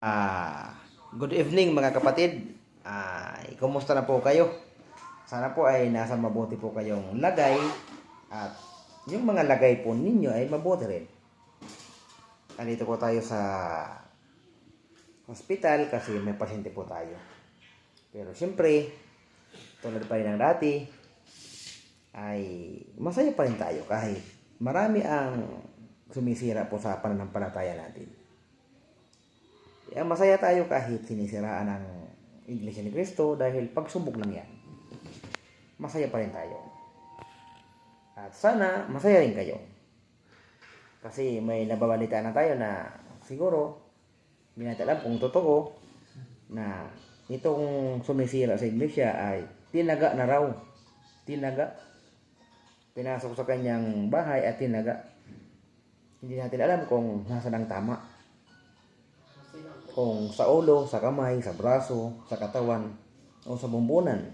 Ah, good evening mga kapatid. Ah, kumusta na po kayo? Sana po ay nasa mabuti po kayong lagay at yung mga lagay po ninyo ay mabuti rin. Nandito po tayo sa hospital kasi may pasyente po tayo. Pero siyempre, tulad pa rin ng dati, ay masaya pa rin tayo kahit marami ang sumisira po sa pananampalataya natin. Kaya masaya tayo kahit sinisiraan ng Iglesia ni Cristo dahil pagsubok lang yan. Masaya pa rin tayo. At sana masaya rin kayo. Kasi may nababalita na tayo na siguro hindi natin alam kung totoo na itong sumisira sa iglesia ay tinaga na raw. Tinaga. Pinasok sa kanyang bahay at tinaga. Hindi natin alam kung nasa ang tama kung sa ulo, sa kamay, sa braso, sa katawan, o sa bumbunan.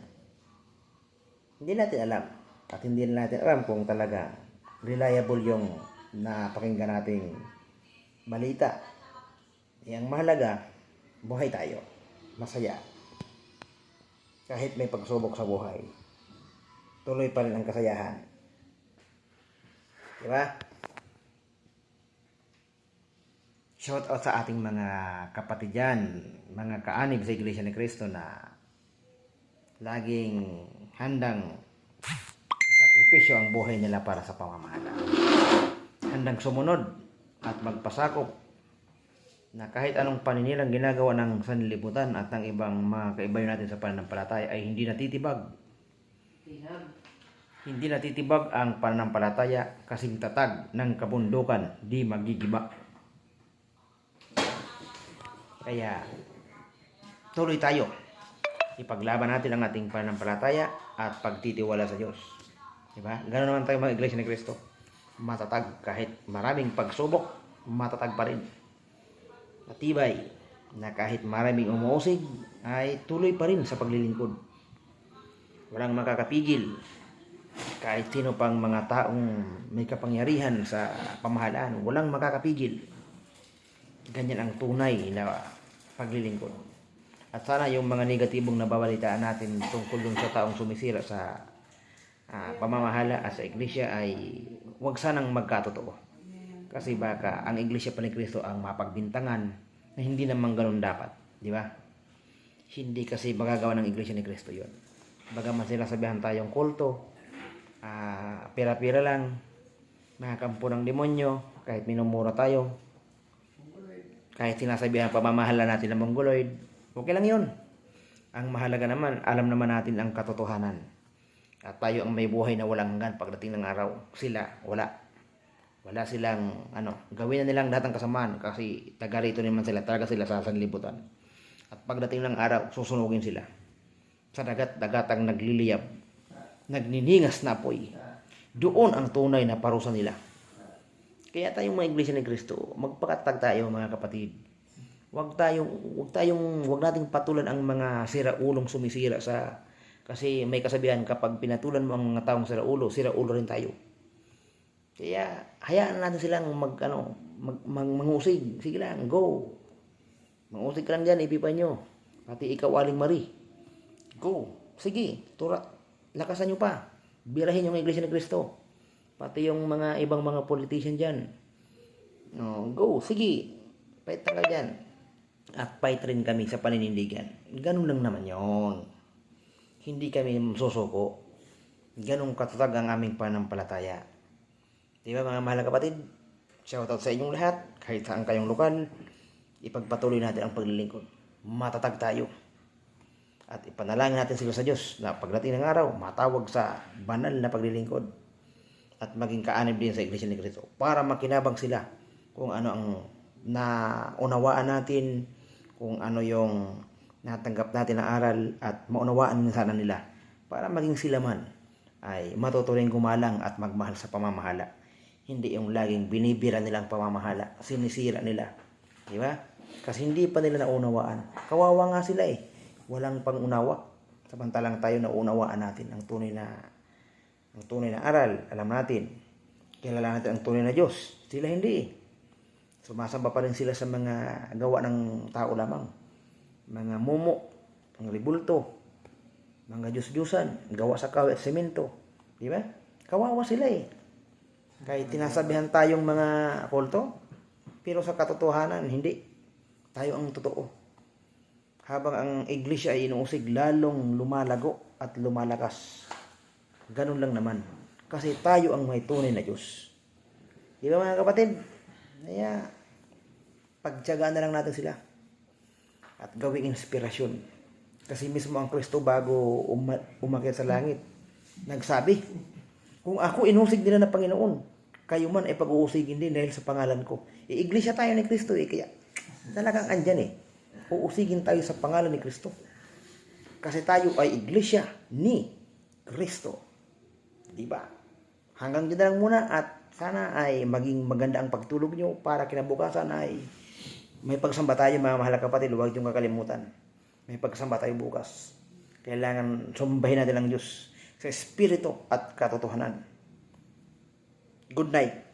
Hindi natin alam. At hindi natin alam kung talaga reliable yung napakinggan nating balita. Yang mahalaga, buhay tayo. Masaya. Kahit may pagsubok sa buhay, tuloy pa rin ang kasayahan. Di ba? Shout out sa ating mga kapatid dyan, mga kaanib sa Iglesia ni Cristo na laging handang sakripisyo ang buhay nila para sa pamamahala. Handang sumunod at magpasakop na kahit anong paninilang ginagawa ng sanlibutan at ng ibang mga kaibayo natin sa pananampalataya ay hindi natitibag. Hindi natitibag ang pananampalataya kasing tatag ng kabundukan di magigiba. Kaya, tuloy tayo. Ipaglaban natin ang ating pananampalataya at pagtitiwala sa Diyos. Diba? Ganoon naman tayo mga iglesia ni Cristo. Matatag kahit maraming pagsubok, matatag pa rin. Matibay na kahit maraming umuusig, ay tuloy pa rin sa paglilingkod. Walang makakapigil kahit sino pang mga taong may kapangyarihan sa pamahalaan, walang makakapigil. Ganyan ang tunay na paglilingkod. At sana yung mga negatibong nababalitaan natin tungkol dun sa taong sumisira sa ah, pamamahala at sa iglesia ay huwag sanang magkatotoo. Kasi baka ang iglesia pa ni Kristo ang mapagbintangan na hindi naman ganun dapat. Di ba? Hindi kasi magagawa ng iglesia ni Kristo yon. Bagaman sila sabihan tayong kulto, ah, pira-pira lang, mga kampo ng demonyo, kahit minumura tayo, kahit sinasabihan pamamahala natin ng mongoloid, okay lang yun. Ang mahalaga naman, alam naman natin ang katotohanan. At tayo ang may buhay na walang hanggan pagdating ng araw. Sila, wala. Wala silang, ano, gawin na nilang lahat ng kasamaan kasi taga rito naman sila, talaga sila sa sanlibutan. At pagdating ng araw, susunugin sila. Sa dagat, dagatang nagliliyab, nagniningas na apoy. Doon ang tunay na parusa nila. Kaya tayong mga iglesia ni Kristo, magpakatag tayo mga kapatid. Huwag tayong, huwag tayong, huwag nating patulan ang mga sira-ulong sumisira sa, kasi may kasabihan kapag pinatulan mo ang mga taong sira-ulo, sira-ulo rin tayo. Kaya, hayaan natin silang mag, ano, mag, mag, mangusig. Sige lang, go. Mangusig ka lang dyan, ipipan nyo. Pati ikaw, Aling Marie. Go. Sige, tura. Lakasan nyo pa. Birahin yung iglesia ni Kristo. Pati yung mga ibang mga politician dyan. No, go, sige. Fight ka dyan. At fight rin kami sa paninindigan. Ganun lang naman yon. Hindi kami susuko. Ganun katatag ang aming pananampalataya. Di ba mga mahal kapatid? Shoutout sa inyong lahat. Kahit saan kayong lokal. Ipagpatuloy natin ang paglilingkod. Matatag tayo. At ipanalangin natin sila sa Diyos na pagdating ng araw, matawag sa banal na paglilingkod at maging kaanib din sa Iglesia ni Cristo para makinabang sila kung ano ang naunawaan natin, kung ano yung natanggap natin na aral at maunawaan sana nila para maging sila man ay matuturing gumalang at magmahal sa pamamahala. Hindi yung laging binibira nilang pamamahala, sinisira nila. Di ba? Kasi hindi pa nila naunawaan. Kawawa nga sila eh. Walang pangunawa. Samantalang tayo naunawaan natin ang tunay na ang tunay na aral, alam natin. Kilala natin ang tunay na Diyos. Sila hindi. Sumasamba pa rin sila sa mga gawa ng tao lamang. Mga mumo, mga libulto, mga Diyos-Diyosan, gawa sa kawi at semento. Di ba? Kawawa sila eh. Kahit tinasabihan tayong mga kulto, pero sa katotohanan, hindi. Tayo ang totoo. Habang ang iglesia ay inuusig, lalong lumalago at lumalakas. Ganun lang naman. Kasi tayo ang may tunay na Diyos. Di ba mga kapatid? Kaya, pagtyagaan na lang natin sila. At gawing inspirasyon. Kasi mismo ang Kristo bago uma- umakyat sa langit, nagsabi, kung ako inusig nila ng Panginoon, kayo man ay pag-uusigin din dahil sa pangalan ko. E, iglesia tayo ni Kristo eh, kaya talagang andyan eh. Uusigin tayo sa pangalan ni Kristo. Kasi tayo ay iglesia ni Kristo. Di ba? Hanggang na lang muna at sana ay maging maganda ang pagtulog nyo para kinabukasan ay may pagsamba tayo mga mahal kapatid. Huwag niyong kakalimutan. May pagsamba tayo bukas. Kailangan sumbahin natin ang Diyos sa Espiritu at katotohanan. Good night.